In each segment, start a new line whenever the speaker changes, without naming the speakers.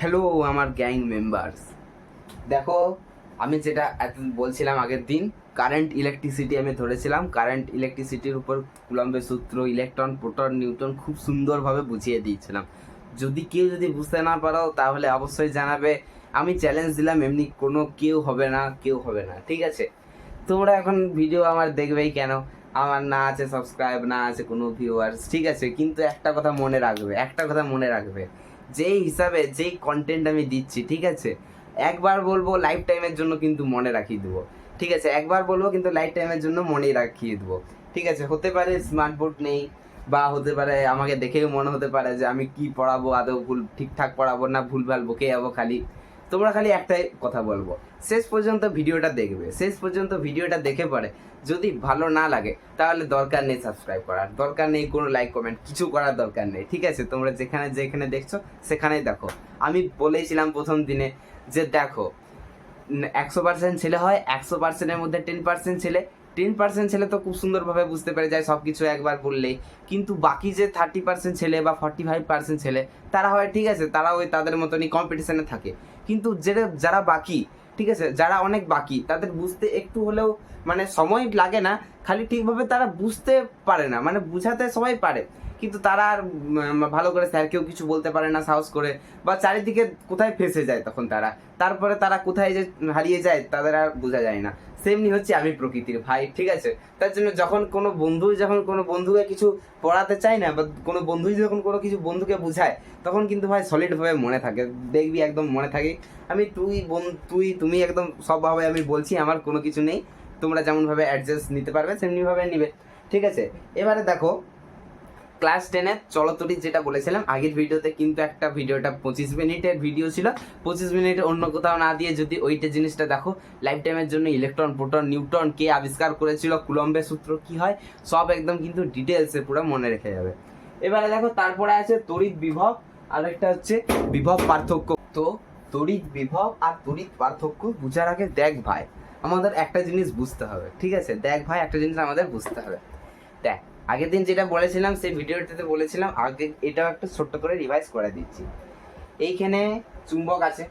Hello আমার gang members দেখো, আমি যেটা এত বলছিলাম আগের দিন কারেন্ট ইলেকট্রিসিটি আমি ধরেছিলাম কারেন্ট ইলেকট্রিসিটির উপর কুলম্বের সূত্র ইলেকট্রন প্রোটন নিউটন খুব সুন্দরভাবে বুঝিয়ে দিয়েছিলাম। যদি কেউ যদি বুঝতে না পারো, তাহলে অবশ্যই জানাবে। আমি চ্যালেঞ্জ দিলাম, এমনি কোনো কেউ হবে না, কেউ হবে না, ঠিক আছে? তোমরা এখন ভিডিও আমার দেখবেই কেন? আমার না আছে সাবস্ক্রাইব না আছে কোনো ভিউয়ার্স ঠিক আছে? কিন্তু একটা কথা মনে রাখবে, একটা কথা মনে রাখবে। যেই হিসাবে, যেই কন্টেন্ট আমি দিচ্ছি, ঠিক আছে? একবার বলব লাইফ টাইমের জন্য কিন্তু মনে রাখিয়ে দেবো। ঠিক আছে? একবার বলব, কিন্তু লাইফ টাইমের জন্য মনে রাখিয়ে দেবো। ঠিক আছে? হতে পারে স্মার্ট বোর্ড নেই, বা হতে পারে আমাকে দেখেও মনে হতে পারে যে আমি কি পড়াবো, আদৌ ভুল, ঠিকঠাক পড়াবো না ভুলভাল বকে যাব খালি। তোমরা খালি একটাই কথা বলব। শেষ পর্যন্ত ভিডিওটা দেখবে। শেষ পর্যন্ত ভিডিওটা দেখে পরে যদি ভালো না লাগে, তাহলে দরকার নেই সাবস্ক্রাইব করার দরকার নেই কোনো লাইক কমেন্ট কিছু করার দরকার নেই। ঠিক আছে? তোমরা যেখানে যেখানে দেখছ, সেখানেই দেখো। আমি বলেছিলাম প্রথম দিনে যে দেখো একশো পার্সেন্ট ছেলে হয়, একশো পার্সেন্টের মধ্যে টেন পার্সেন্ট ছেলে টেন পার্সেন্ট ছেলে তো খুব সুন্দরভাবে বুঝতে পেরে যায় সব কিছু একবার বললেই। কিন্তু বাকি যে থার্টি পার্সেন্ট ছেলে বা ফর্টি ফাইভ পার্সেন্ট ছেলে, তারা হয় ঠিক আছে, তারা ওই তাদের মতনই কম্পিটিশনে থাকে। কিন্তু যেটা, যারা বাকি, ঠিক আছে, যারা অনেক বাকি, তাদের বুঝতে একটু হলেও মানে সময় লাগে না, খালি ঠিকভাবে তারা বুঝতে পারে না মানে বুঝাতে সবাই পারে। কিন্তু তারা আর ভালো করে স্যারকেও কিছু বলতে পারে না, সাহস করে, বা চারিদিকে কোথায় ফেসে যায় তখন তারা। তারপরে তারা কোথায় যে হারিয়ে যায়, তাদের আর বোঝা যায় না। সেমনি হচ্ছে আমি প্রকৃতির ভাই, ঠিক আছে? তার জন্য যখন কোনো বন্ধু, যখন কোনো বন্ধুকে কিছু পড়াতে চায় না, বা কোনো বন্ধু যখন কোনো কিছু বন্ধুকে বুঝায়, তখন কিন্তু ভাই সলিডভাবে মনে থাকে। দেখবি একদম মনে থাকে, আমি তুই বোন, তুই, তুমি একদম সবভাবে আমি বলছি, আমার কোনো কিছু নেই। তোমরা যেমনভাবে অ্যাডজাস্ট নিতে পারবে সেমনিভাবে নিবে। ঠিক আছে? এবারে দেখো ক্লাস টেনের চলতরি যেটা বলেছিলাম, আগের ভিডিওতে কিন্তু একটা ভিডিওটা পঁচিশ মিনিটের ভিডিও ছিল। পঁচিশ মিনিটে অন্য কোথাও না দিয়ে যদি ওইটা জিনিসটা দেখো লাইফ টাইমের জন্য ইলেকট্রন প্রোটন নিউট্রন কে আবিষ্কার করেছিল কুলম্বের সূত্র, কি হয়? সব একদম কিন্তু ডিটেলসে পুরো মনে রেখে যাবে। এবারে দেখো, তারপরে আছে তড়িৎ বিভব, আর একটা হচ্ছে বিভব পার্থক্য। তো তড়িৎ বিভব আর তড়িৎ পার্থক্য বুঝার আগে দেখ ভাই, আমাদের একটা জিনিস বুঝতে হবে, ঠিক আছে? দেখ ভাই, একটা জিনিস আমাদের বুঝতে হবে। দেখ আগের দিন যেটা বলেছিলাম, সেই ভিডিওটাতে বলেছিলাম, আগে এটাও একটা ছোট্ট করে রিভাইজ করে দিচ্ছি। এইখানে চুম্বক আছে,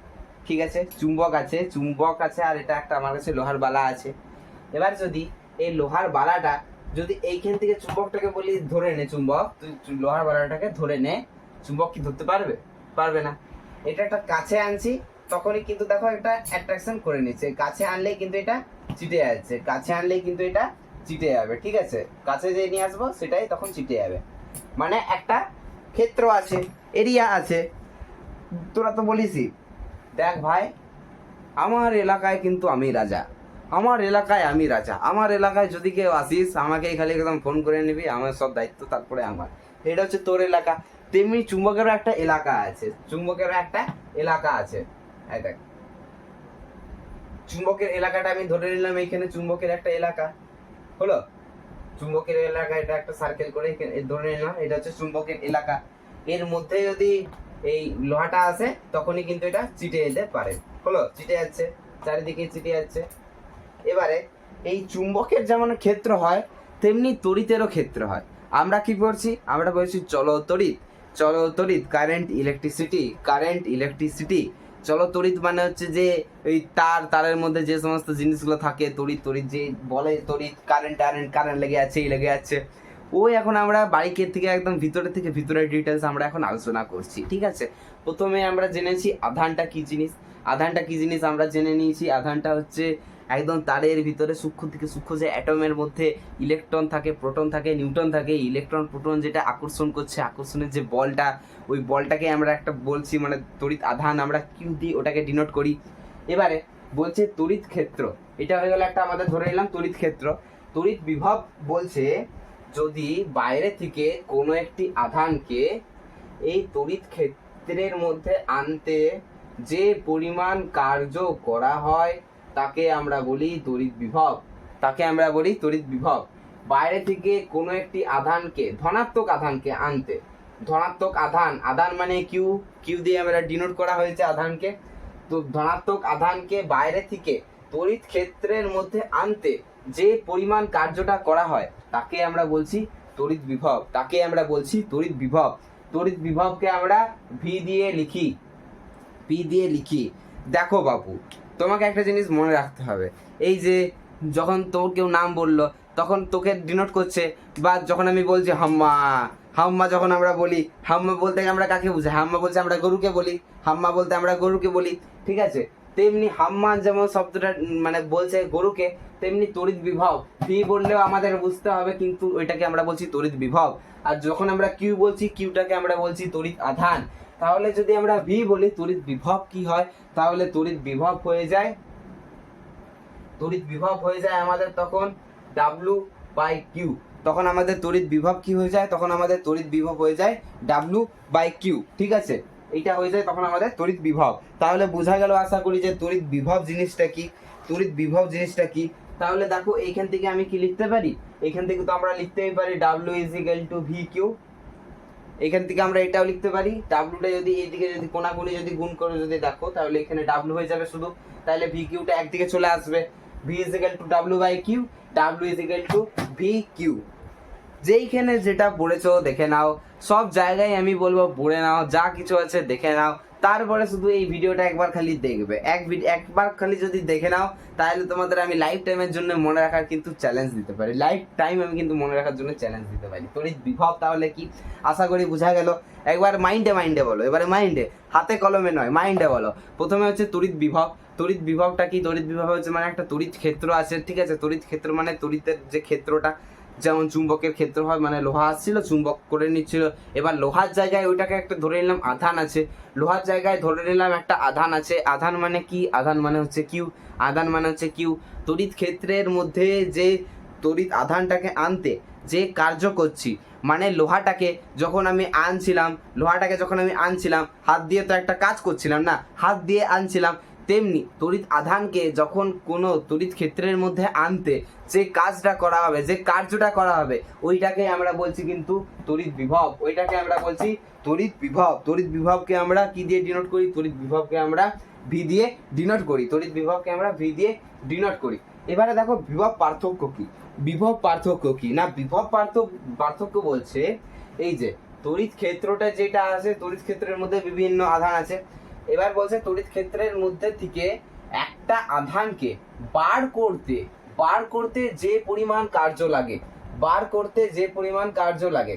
ঠিক আছে? চুম্বক আছে চুম্বক আছে, আর এটা একটা আমার কাছে লোহার বালা আছে। এবার যদি এই লোহার বালাটা, যদি এইখান থেকে চুম্বকটাকে বলি ধরে নে চুম্বক, তুই লোহার বালাটাকে ধরে নে, চুম্বক কি ধরতে পারবে? পারবে না। এটা একটা কাছে আনছি, তখনই কিন্তু দেখো একটা অ্যাট্রাকশন করে নিচ্ছে। কাছে আনলেই কিন্তু এটা চিটে যাচ্ছে। কাছে আনলেই কিন্তু এটা চিটে যাবে, ঠিক আছে? কাছে যে নিয়ে আসব, সেটাই তখন চিটে যাবে। মানে একটা ক্ষেত্র আছে, এরিয়া আছে। তোরা তো বলিসই। দেখ ভাই, আমার এলাকায় কিন্তু আমি রাজা। আমার এলাকায় আমি রাজা। আমার এলাকায় যদি কেউ আসিস আমাকে খালি একদম ফোন করে নিবি, আমার সব দায়িত্ব তারপরে আমার। এটা হচ্ছে তোর এলাকা। তেমনি চুম্বকেরও একটা এলাকা আছে। চুম্বকেরও একটা এলাকা আছে। এই দেখ। চুম্বকের এলাকাটা আমি ধরে নিলাম, এইখানে চুম্বকের একটা এলাকা। হলো? চুম্বকের এলাকা, এটা একটা সার্কেল করে ধরে নিলাম। এটা হচ্ছে চুম্বকের এলাকা। এর মধ্যে যদি এই লোহাটা আসে তখনই কিন্তু এটা চিটে যেতে পারে। হলো? চিটে যাচ্ছে। চারিদিকে চিটে যাচ্ছে। এবারে এই চুম্বকের যেমন ক্ষেত্র হয়, তেমনি তড়িতেরও ক্ষেত্র হয়। আমরা কি করছি? আমরা বলছি চলো তড়িৎ। চলো তড়িৎ কারেন্ট ইলেকট্রিসিটি কারেন্ট ইলেকট্রিসিটি চলো তড়িৎ মানে হচ্ছে যে ওই তার, তারের মধ্যে যে সমস্ত জিনিসগুলো থাকে, তড়িৎ তড়িৎ যে বলে তড়িৎ কারেন্ট কারেন্ট কারেন্ট লেগে আছে এই লেগে যাচ্ছে। ওই এখন আমরা বাইকের থেকে একদম ভিতরে থেকে ভিতরে ডিটেলস আমরা এখন আলোচনা করছি, ঠিক আছে? প্রথমে আমরা জেনেছি আধানটা কি জিনিস? আধানটা কি জিনিস আমরা জেনে নিয়েছি? আধানটা হচ্ছে একদম তারের ভিতরে সূক্ষ্ম থেকে সূক্ষ্ম যে অ্যাটমের মধ্যে ইলেকট্রন থাকে, প্রোটন থাকে নিউটন থাকে ইলেকট্রন প্রোটন যেটা আকর্ষণ করছে, আকর্ষণের যে বলটা, ওই বলটাকে আমরা একটা বলছি মানে তড়িৎ আধান আমরা কিউ দিই ওটাকে ডিনোট করি। এবারে বলছে তড়িৎ ক্ষেত্র, এটা হয়ে গেল একটা আমাদের ধরে নিলাম তড়িৎ ক্ষেত্র। তড়িৎ বিভব বলছে যদি বাইরে থেকে কোনো একটি আধানকে এই তড়িৎ ক্ষেত্রের মধ্যে আনতে যে পরিমাণ কার্য করা হয় তাকে আমরা বলি তড়িৎ বিভব। তাকে আমরা বলি তড়িৎ বিভব। বাইরে থেকে কোনো একটি আধানকে, ধনাত্মক আধানকে আনতে। ধনাত্মক আধান আধান মানে কিউ কিউ দিয়ে আমরা ডিনোট করা হয়েছে আধানকে। তো ধনাত্মক আধানকে বাইরে থেকে তড়িৎ ক্ষেত্রের মধ্যে আনতে যে পরিমাণ কার্যটা করা হয়, তাকে আমরা বলছি তড়িৎ বিভব। তাকে আমরা বলছি তড়িৎ বিভব। তড়িৎ বিভবকে আমরা ভি দিয়ে লিখি। পি দিয়ে লিখি। দেখো বাবু তোমাকে একটা জিনিস মনে রাখতে হবে। এই যে যখন তোর কেউ নাম বলল, তখন তোকে ডিনোট করছে বা যখন আমি বলছি হাম্মা হাম্মা যখন আমরা বলি, হাম্মা বলতে আমরা কাকে বুঝাই? হাম্মা বলতে আমরা গরুকে বলি, হাম্মা বলতে আমরা গরুকে বলি, ঠিক আছে? তেমনি হাম্মা যেমন শব্দটা মানে বলছে গরুকে, তেমনি তড়িৎ বিভব, ভি বললেও আমাদের বুঝতে হবে, কিন্তু ওইটাকে আমরা বলছি তড়িৎ বিভব। আর যখন আমরা কিউ বলছি, কিউটাকে আমরা বলছি তড়িৎ আধান। তাহলে যদি আমরা ভি বলি, তড়িৎ বিভব কি হয়? তাহলে তড়িৎ বিভব হয়ে যায়, তড়িৎ বিভব হয়ে যায় আমাদের তখন ডাব্লু বাই কিউ তখন আমাদের তড়িৎ বিভব কি হয়ে যায়? তখন আমাদের তড়িৎ বিভব হয়ে যায় ডাব্লু বাই কিউ ঠিক আছে? এইটা হয়ে যায় তখন আমাদের তড়িৎ বিভব। তাহলে বোঝা গেল, আশা করি যে তড়িৎ বিভব জিনিসটা কি? তড়িৎ বিভব জিনিসটা কি? তাহলে দেখো, এইখান থেকে আমি কি লিখতে পারি? এখান থেকে তো আমরা লিখতেই পারি W is equal to V Q এখান থেকে আমরা এটাও লিখতে পারি। ডাব্লুটা যদি এইদিকে যদি কোনাকুনি যদি গুণ করে যদি দেখো, তাহলে এখানে ডাব্লু হয়ে যাবে শুধু। তাহলে ভি কিউটা একদিকে চলে আসবে। V is equal to W by Q W is equal to V Q যেইখানে যেটা পড়েছো, দেখে নাও। সব জায়গায় আমি বলব, পড়ে নাও। যা কিছু আছে, দেখে নাও। তারপরে শুধু এই ভিডিওটা একবার খালি দেখবে। এক একবার খালি যদি দেখে নাও, তাহলে তোমাদের আমি লাইফ টাইমের জন্য মনে রাখার কিন্তু চ্যালেঞ্জ দিতে পারি। লাইফ টাইম আমি কিন্তু মনে রাখার জন্য চ্যালেঞ্জ দিতে পারি। তড়িৎ বিভব তাহলে কি? আশা করি বোঝা গেল। একবার মাইন্ডে মাইন্ডে বলো। এবারে মাইন্ডে হাতে কলমে নয় মাইন্ডে বলো। প্রথমে হচ্ছে তড়িৎ বিভব। তড়িৎ বিভবটা কি? তড়িৎ বিভব হচ্ছে মানে একটা তড়িৎ ক্ষেত্র আছে, ঠিক আছে? তড়িৎ ক্ষেত্র মানে তড়িতের যে ক্ষেত্রটা যেমন চুম্বকের ক্ষেত্র হয় মানে লোহা আসছিল, চুম্বক করে নিচ্ছিল। এবার লোহার জায়গায় ওইটাকে একটা ধরে নিলাম, আধান আছে। লোহার জায়গায় ধরে নিলাম একটা আধান আছে। আধান মানে কি? আধান মানে হচ্ছে কিউ। আধান মানে হচ্ছে কিউ। তড়িৎ ক্ষেত্রের মধ্যে যে তড়িৎ আধানটাকে আনতে, যে কার্য করছি মানে লোহাটাকে যখন আমি আনছিলাম, লোহাটাকে যখন আমি আনছিলাম, হাত দিয়ে তো একটা কাজ করছিলাম না? হাত দিয়ে আনছিলাম তেমনি তড়িৎ আধানকে যখন কোনো তড়িৎ ক্ষেত্রের মধ্যে আনতে যে কাজটা করা হবে, যে কার্যটা করা হবে, ওইটাকে আমরা বলছি কিন্তু তড়িৎ বিভব। ওইটাকে আমরা বলছি তড়িৎ বিভব। তড়িৎ বিভবকে আমরা কি দিয়ে ডিনোট করি? তড়িৎ বিভবকে আমরা ভি দিয়ে ডিনোট করি। তড়িৎ বিভবকে আমরা ভি দিয়ে ডিনোট করি। এবারে দেখো বিভব পার্থক্য কি? বিভব পার্থক্য কি? না, বিভব পার্থক্য পার্থক্য বলছে এই যে তড়িৎ ক্ষেত্রটা যেটা আছে, তড়িৎ ক্ষেত্রের মধ্যে বিভিন্ন আধান আছে। এবার বলছে তড়িৎ ক্ষেত্রের মধ্যে থেকে একটা আধানকে বার করতে বার করতে যে পরিমাণ কার্য লাগে, বার করতে যে পরিমাণ কার্য লাগে।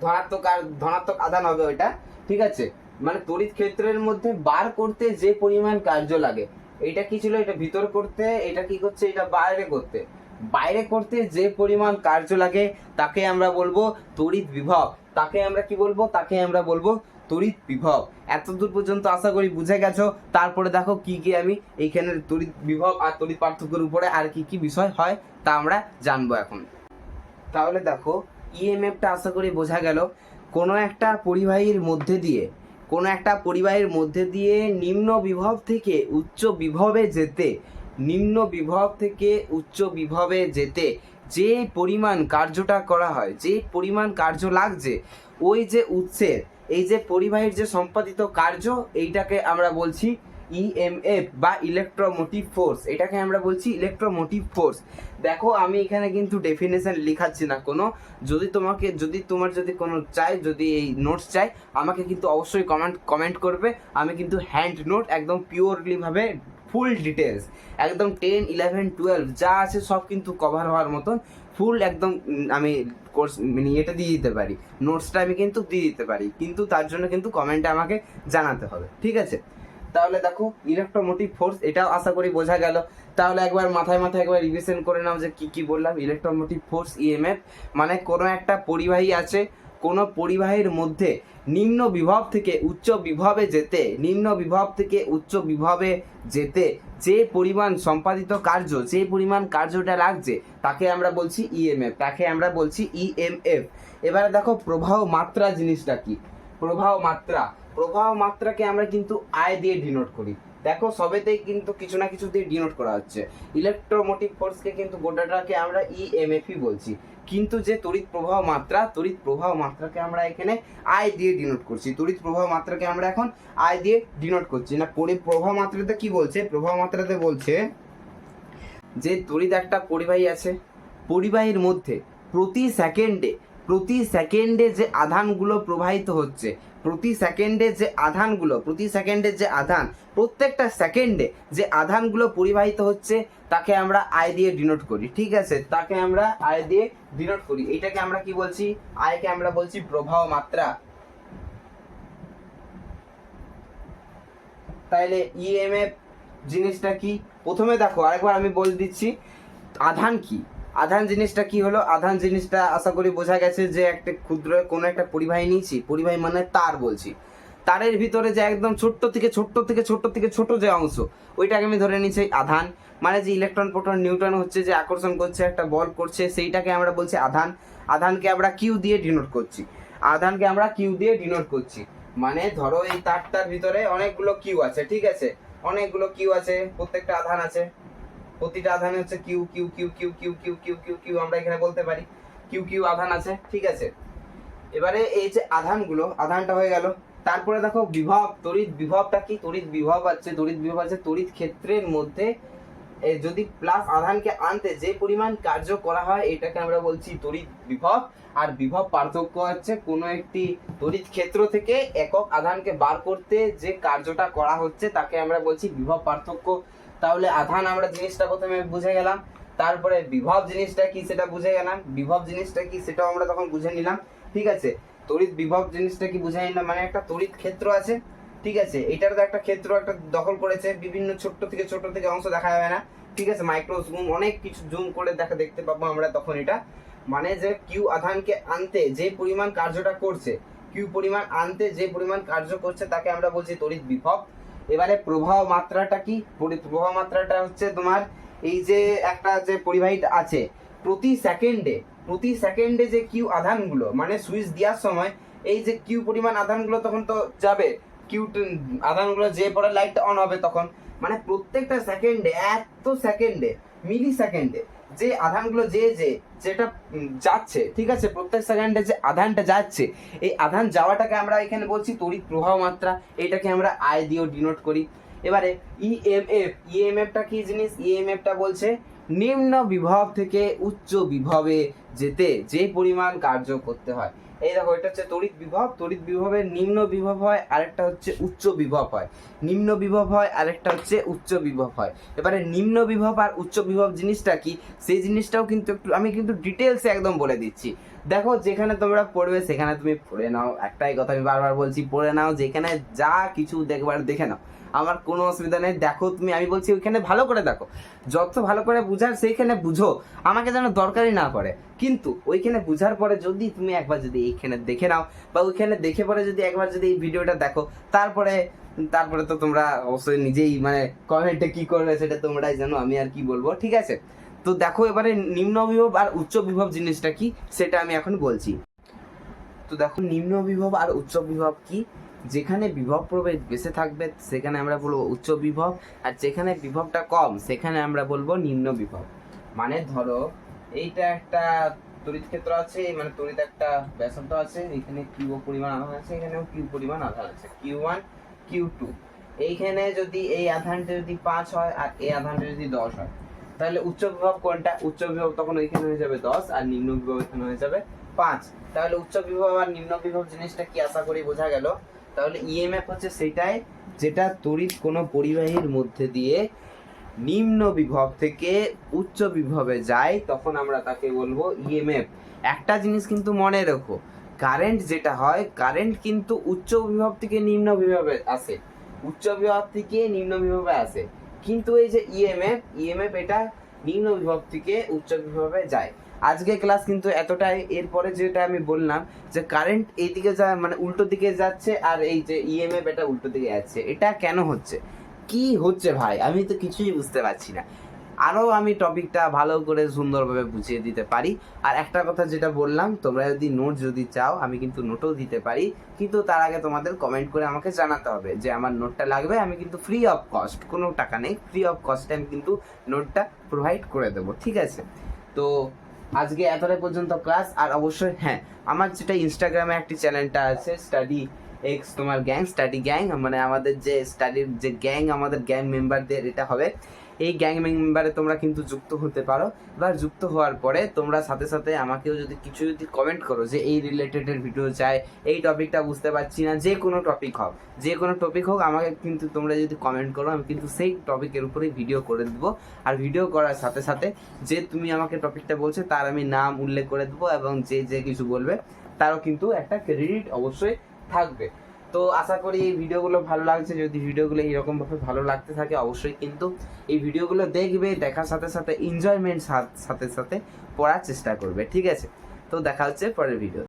ধনাত্মক ধনাত্মক আধান হবে ওইটা, ঠিক আছে? মানে তড়িৎ ক্ষেত্রের মধ্যে বার করতে যে পরিমাণ কার্য লাগে এটা কি ছিল? এটা ভিতর করতে, এটা কি করছে? এটা বাইরে করতে। বাইরে করতে যে পরিমাণ কার্য লাগে, তাকে আমরা বলব তড়িৎ বিভব। তাকে আমরা কি বলব? তাকে আমরা বলব তড়িৎ বিভব। এতদূর পর্যন্ত আশা করি বুঝে গেছো। তারপরে দেখো কি কি আমি এইখানে তড়িৎ বিভব আর তড়িৎ পার্থক্যের উপরে আর কি কি বিষয় হয় তা আমরা জানব এখন। তাহলে দেখো ইএমএফটা আশা করি বোঝা গেল। কোনো একটা পরিবাহীর মধ্যে দিয়ে, কোনো একটা পরিবাহীর মধ্যে দিয়ে নিম্ন বিভব থেকে উচ্চ বিভবে যেতে, নিম্ন বিভব থেকে উচ্চ বিভবে যেতে যে পরিমাণ কার্যটা করা হয় যে পরিমাণ কার্য লাগছে, ওই যে উৎসের এই যে পরিবাহীর যে সম্পাদিত কার্য, এইটাকে আমরা বলছি ইএমএফ বা ইলেকট্রোমোটিভ ফোর্স এটাকে আমরা বলছি ইলেকট্রোমোটিভ ফোর্স দেখো, আমি এখানে কিন্তু ডেফিনেশন লেখাচ্ছি না কোনো। যদি তোমাকে, যদি তোমার যদি কোনো চাই, যদি এই নোটস চাই, আমাকে কিন্তু অবশ্যই কমেন্ট কমেন্ট করবে। আমি কিন্তু হ্যান্ড নোট একদম পিওরলিভাবে ফুল ডিটেলস একদম টেন ইলেভেন টুয়েলভ যা আছে সব কিন্তু কভার হওয়ার মতন। ফুল একদম আমি কোর্স মানে এটা দিয়ে দিতে পারি। নোটসটা আমি কিন্তু দিয়ে দিতে পারি। কিন্তু তার জন্য কিন্তু কমেন্টে আমাকে জানাতে হবে। ঠিক আছে? তাহলে দেখো ইলেকট্রোমোটিভ ফোর্স এটাও আশা করি বোঝা গেল। তাহলে একবার মাথায় মাথায় একবার রিভিশন করে নাও যে কি কি বললাম। ইলেকট্রোমোটিভ ফোর্স ইএমএফ মানে কোনো একটা পরিবাহী আছে, কোনো পরিবাহীর মধ্যে নিম্ন বিভব থেকে উচ্চ বিভবে যেতে, নিম্ন বিভব থেকে উচ্চ বিভবে যেতে যে পরিমাণ সম্পাদিত কার্য, যে পরিমাণ কার্যটা লাগছে, তাকে আমরা বলছি ইএমএফ তাকে আমরা বলছি ইএমএফ এবারে দেখো প্রবাহ মাত্রা জিনিসটা কি? প্রবাহ মাত্রা। প্রবাহ মাত্রাকে আমরা কিন্তু আয় দিয়ে ডিনোট করি। দেখো, সবেতেই কিন্তু কিছু না কিছু দিয়ে ডিনোট করা হচ্ছে। ইলেকট্রোমোটিভ ফোর্সকে কিন্তু গোটাটাকে আমরা ইএমএফই বলছি। কিন্তু যে তড়িৎ প্রবাহ মাত্রা, তড়িৎ প্রবাহ মাত্রাকে আমরা এখানে আয় দিয়ে ডিনোট করছি। তড়িৎ প্রবাহ মাত্রাকে আমরা এখন আয় দিয়ে ডিনোট করছি। না, পরি, প্রবাহ মাত্রাতে কি বলছে? প্রবাহ মাত্রাতে বলছে যে তড়িৎ একটা পরিবাহী আছে। পরিবাহীর মধ্যে প্রতি সেকেন্ডে প্রতি সেকেন্ডে যে আধানগুলো প্রবাহিত হচ্ছে, প্রতি সেকেন্ডে যে আধানগুলো, প্রতি সেকেন্ডে যে আধান, প্রত্যেকটা সেকেন্ডে যে আধানগুলো পরিবাহিত হচ্ছে, তাকে আমরা আয় দিয়ে ডিনোট করি। ঠিক আছে? তাকে আমরা আয় দিয়ে ডিনোট করি। এটাকে আমরা কি বলছি? আয়কে আমরা বলছি প্রবাহ মাত্রা। তাহলে ইএমএফ জিনিসটা কি? প্রথমে দেখো, আরেকবার আমি বলে দিচ্ছি, আধান কি? আধান জিনিসটা কি হলো? আধান জিনিসটা আশা করি বোঝা গেছে যে একটা ক্ষুদ্র কোনো একটা পরিবাহী নিয়েছি। পরিবাহী মানে তার বলছি। তারের ভিতরে যে একদম ছোট্ট থেকে ছোট্ট থেকে ছোট্ট থেকে ছোট যে অংশ, ওইটাকে আমি ধরে নিচ্ছি আধান। মানে যে ইলেকট্রন, প্রোটন নিউটন হচ্ছে যে আকর্ষণ করছে, একটা বল করছে, সেইটাকে আমরা বলছি আধান। আধানকে আমরা কিউ দিয়ে ডিনোট করছি। আধানকে আমরা কিউ দিয়ে ডিনোট করছি। মানে ধরো এই তারটার ভিতরে অনেকগুলো কিউ আছে, ঠিক আছে? অনেকগুলো কিউ আছে, প্রত্যেকটা আধান আছে। প্রতিটা আধান হচ্ছে Q Q Q Q Q Q Q Q Q আমরা এখানে বলতে পারি কিউ কিউ আধান আছে ঠিক আছে এবারে এই যে আধানগুলো আধানটা হয়ে গেল তারপরে দেখো বিভব তড়িৎ বিভবটা কি তড়িৎ বিভব আছে তড়িৎ বিভব আছে তড়িৎ ক্ষেত্রের মধ্যে যদি প্লাস আধানকে আনতে যে পরিমাণ কার্য করা হয় এটাকে আমরা বলছি তড়িৎ বিভব আর বিভব পার্থক্য হচ্ছে কোনো একটি তড়িৎ ক্ষেত্র থেকে একক আধানকে বার করতে যে কার্যটা করা হচ্ছে তাকে আমরা বলছি বিভব পার্থক্য তাহলে আধান আমরা জিনিসটা প্রথমে বুঝে গেলাম, তারপরে বিভব জিনিসটা কি সেটা বুঝে গেলাম, বিভব জিনিসটা কি সেটাও আমরা তখন বুঝে নিলাম, ঠিক আছে? তড়িৎ বিভব জিনিসটা কি বুঝে নিলাম মানে একটা তড়িৎ ক্ষেত্র আছে, ঠিক আছে? এটার তো একটা ক্ষেত্র একটা দখল করেছে, বিভিন্ন ছোট্ট থেকে ছোট থেকে অংশ দেখা যাবে না, ঠিক আছে? মাইক্রো জুম অনেক কিছু জুম করে দেখা দেখতে পাবো আমরা তখন এটা। মানে যে কিউ আধানকে আনতে যে পরিমাণ কার্যটা করছে কিউ পরিমাণ আনতে যে পরিমাণ কার্য করছে, তাকে আমরা বলছি তড়িৎ বিভব। এবারে প্রবাহ মাত্রাটা কি? প্রবাহ মাত্রাটা হচ্ছে তোমার এই যে একটা যে পরিবাহী আছে, প্রতি সেকেন্ডে প্রতি সেকেন্ডে যে কিউ আধানগুলো মানে সুইচ দেওয়ার সময় এই যে কিউ পরিমাণ আধানগুলো তখন তো যাবে। কিউ আধানগুলো যে পরে লাইটটা অন হবে তখন। মানে প্রত্যেকটা সেকেন্ডে এত সেকেন্ডে মিলি সেকেন্ডে যে আধানগুলো যে যে যেটা যাচ্ছে, ঠিক আছে? প্রত্যেক সেকেন্ডে যে আধানটা যাচ্ছে, এই আধান যাওয়াটাকে আমরা এখানে বলছি তড়িৎ প্রবাহ মাত্রা। এটাকে আমরা আই দিয়েও ডিনোট করি। এবারে E ইএমএফ ইএমএফটা কি জিনিস? ইএমএফটা বলছে নিম্ন বিভব থেকে উচ্চ বিভবে যেতে যে পরিমাণ কার্য করতে হয়। এই দেখো, এটা হচ্ছে তড়িৎ বিভব। তড়িৎ বিভবের নিম্ন বিভব হয়, আরেকটা হচ্ছে উচ্চ বিভব হয়। নিম্ন বিভব হয়, আরেকটা হচ্ছে উচ্চ বিভব হয়। এবারে নিম্ন বিভব আর উচ্চ বিভব জিনিসটা কি? সেই জিনিসটাও কিন্তু একটু, আমি কিন্তু ডিটেলসে একদম বলে দিচ্ছি। দেখো, যেখানে তোমরা পড়বে, সেখানে তুমি পড়ে নাও। একটাই কথা আমি বারবার বলছি, পড়ে নাও। যেখানে যা কিছু দেখবার, দেখে নাও। আমার কোনো অসুবিধা নেই। দেখো তুমি, আমি বলছি ওইখানে ভালো করে দেখো। যত ভালো করে বুঝার সেইখানে বুঝো, আমাকে যেন দরকারই না পড়ে। কিন্তু ওইখানে বুঝার পরে যদি তুমি একবার যদি এইখানে দেখে নাও, বা ওইখানে দেখে পরে যদি একবার যদি এই ভিডিওটা দেখো, তারপরে তারপরে তো তোমরা অবশ্যই নিজেই মানে কমেন্টে কি করবে সেটা তোমরাই জানো, আমি আর কি বলব, ঠিক আছে? তো দেখো এবারে নিম্ন বিভব আর উচ্চ বিভব জিনিসটা কি, সেটা আমি এখন বলছি। তো দেখো, নিম্ন বিভব আর উচ্চ বিভব কি? যেখানে বিভব প্রভেদ বেশি থাকবে, সেখানে আমরা বলব উচ্চ বিভব, আর যেখানে বিভবটা কম, সেখানে আমরা বলব নিম্ন বিভব। মানে ধরো, এইটা একটা তড়িৎ ক্ষেত্র আছে মানে তড়িৎ একটা ব্যাসার্ধ আছে, এখানে কিউ পরিমাণ আধান আছে, এখানেও কিউ পরিমাণ আধান আছে। কিউ ওয়ান কিউ টু এইখানে যদি এই আধানটা যদি পাঁচ হয়, আর এই আধানটা যদি দশ হয়, তাহলে উচ্চ বিভব কোনটা? উচ্চ বিভব তখন ওইখানে হয়ে যাবে দশ, আর নিম্ন বিভব এখানে হয়ে যাবে পাঁচ। তাহলে উচ্চ বিভব আর নিম্ন বিভব জিনিসটা কি? আশা করি বোঝা গেল। তাহলে ইএমএফ হচ্ছে সেটাই যেটা তড়িৎ কোনো পরিবাহীর মধ্যে দিয়ে নিম্ন বিভব থেকে উচ্চ বিভবে যায়, তখন আমরা তাকে বলব ইএমএফ একটা জিনিস কিন্তু মনে রেখো, কারেন্ট যেটা হয়, কারেন্ট কিন্তু উচ্চ বিভব থেকে নিম্ন বিভবে আসে। উচ্চ বিভব থেকে নিম্ন বিভবে আসে। কিন্তু এই যে ইএমএফ ইএমএফ এটা নিম্ন বিভব থেকে উচ্চ বিভবে যায়। আজকে ক্লাস কিন্তু এতটাই, এরপরে যেটা আমি বললাম যে কারেন্ট এইদিকে যা মানে উল্টো দিকে যাচ্ছে আর এই যে ইএমএফ এটা উল্টো দিকে যাচ্ছে, এটা কেন হচ্ছে? কি হচ্ছে ভাই? আমি তো কিছুই বুঝতে পারছি না। আরও আমি টপিকটা ভালো করে সুন্দরভাবে বুঝিয়ে দিতে পারি। আর একটা কথা যেটা বললাম, তোমরা যদি নোট যদি চাও, আমি কিন্তু নোটও দিতে পারি। কিন্তু তার আগে তোমাদের কমেন্ট করে আমাকে জানাতে হবে যে আমার নোটটা লাগবে, আমি কিন্তু ফ্রি অফ কস্ট কোনো টাকা নেই। ফ্রি অফ কস্টে আমি কিন্তু নোটটা প্রোভাইড করে দেবো, ঠিক আছে? তো আজকে এতটাই পর্যন্ত ক্লাস আর অবশ্যই হ্যাঁ আমার যেটা ইনস্টাগ্রামে একটি চ্যানেলটা আছে স্টাডি এক্স তোমার গ্যাং স্টাডি গ্যাং মানে আমাদের যে স্টাডির যে গ্যাং আমাদের গ্যাং মেম্বারদের এটা হবে। এই গ্যাং মেম্বারে তোমরা কিন্তু যুক্ত হতে পারো। এবার যুক্ত হওয়ার পরে তোমরা সাথে সাথে আমাকেও যদি কিছু যদি কমেন্ট করো যে এই রিলেটেডের ভিডিও চাই, এই টপিকটা বুঝতে পারছি না, যে কোনো টপিক হোক, যে কোনো টপিক হোক, আমাকে কিন্তু তোমরা যদি কমেন্ট করো, আমি কিন্তু সেই টপিকের উপরেই ভিডিও করে দেবো। আর ভিডিও করার সাথে সাথে যে তুমি আমাকে টপিকটা বলছো, তার আমি নাম উল্লেখ করে দেবো এবং যে যে কিছু বলবে, তারও কিন্তু একটা ক্রেডিট অবশ্যই থাকবে। তো আশা করি এই ভিডিওগুলো ভালো লাগছে। যদি ভিডিওগুলো এরকমভাবে ভালো লাগতে থাকে, অবশ্যই কিন্তু এই ভিডিওগুলো দেখবে, দেখার সাথে সাথে এনজয়মেন্ট সাথে সাথে পড়ার চেষ্টা করবে। ঠিক আছে? তো দেখা হচ্ছে পরের ভিডিও